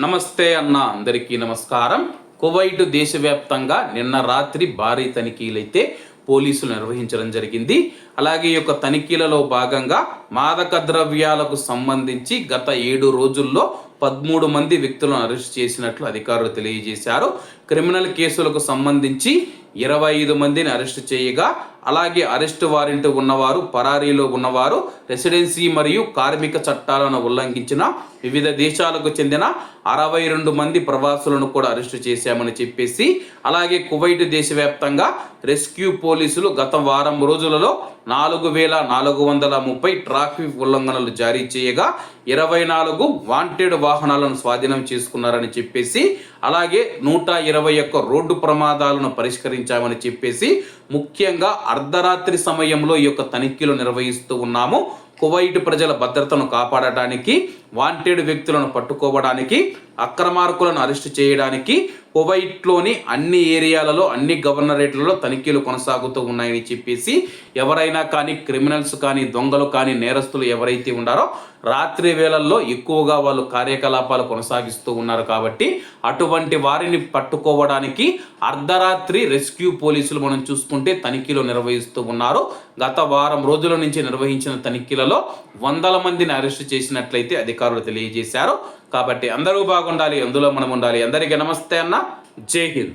నమస్తే అన్న అందరికీ నమస్కారం. కువైట్ దేశవ్యాప్తంగా నిన్న రాత్రి భారీ తనిఖీలైతే పోలీసులు నిర్వహించడం జరిగింది. అలాగే ఈ యొక్క తనిఖీలలో భాగంగా మాదక ద్రవ్యాలకు సంబంధించి గత ఏడు రోజుల్లో పదమూడు మంది వ్యక్తులను అరెస్ట్ చేసినట్లు అధికారులు తెలియజేశారు. క్రిమినల్ కేసులకు సంబంధించి ఇరవై ఐదు మందిని అరెస్ట్ చేయగా అలాగే అరెస్ట్ వారెంట్ ఉన్నవారు పరారీలో ఉన్నవారు రెసిడెన్సీ మరియు కార్మిక చట్టాలను ఉల్లంఘించిన వివిధ దేశాలకు చెందిన అరవై రెండు మంది ప్రవాసులను కూడా అరెస్టు చేశామని చెప్పేసి అలాగే కువైట్ దేశవ్యాప్తంగా రెస్క్యూ పోలీసులు గత వారం రోజులలో నాలుగు వేల నాలుగు వందల ముప్పై ట్రాఫిక్ ఉల్లంఘనలు జారీ చేయగా ఇరవై నాలుగు వాంటెడ్ వాహనాలను స్వాధీనం చేసుకున్నారని చెప్పేసి అలాగే నూట ఇరవై ఒక్క రోడ్డు ప్రమాదాలను పరిష్కరించామని చెప్పేసి ముఖ్యంగా అర్ధరాత్రి సమయంలో ఈ యొక్క తనిఖీలు నిర్వహిస్తూ ఉన్నాము. కువైట్ ప్రజల భద్రతను కాపాడటానికి వాంటెడ్ వ్యక్తులను పట్టుకోవడానికి అక్రమార్కులను అరెస్టు చేయడానికి కువైట్లోని అన్ని ఏరియాలలో అన్ని గవర్నరేట్లలో తనిఖీలు కొనసాగుతూ ఉన్నాయని చెప్పేసి ఎవరైనా కానీ క్రిమినల్స్ కానీ దొంగలు కానీ నేరస్తులు ఎవరైతే ఉన్నారో రాత్రి వేళల్లో ఎక్కువగా వాళ్ళు కార్యకలాపాలు కొనసాగిస్తూ ఉన్నారు కాబట్టి అటువంటి వారిని పట్టుకోవడానికి అర్ధరాత్రి రెస్క్యూ పోలీసులు మనం చూసుకుంటే తనిఖీలు నిర్వహిస్తూ ఉన్నారు. గత వారం రోజుల నుంచి నిర్వహించిన తనిఖీలలో వందల మందిని అరెస్ట్ చేసినట్లయితే అధికారులు తెలియజేశారు. కాబట్టి అందరూ బాగుండాలి అందులో మనం ఉండాలి అందరికీ నమస్తే అన్న. జై హింద్.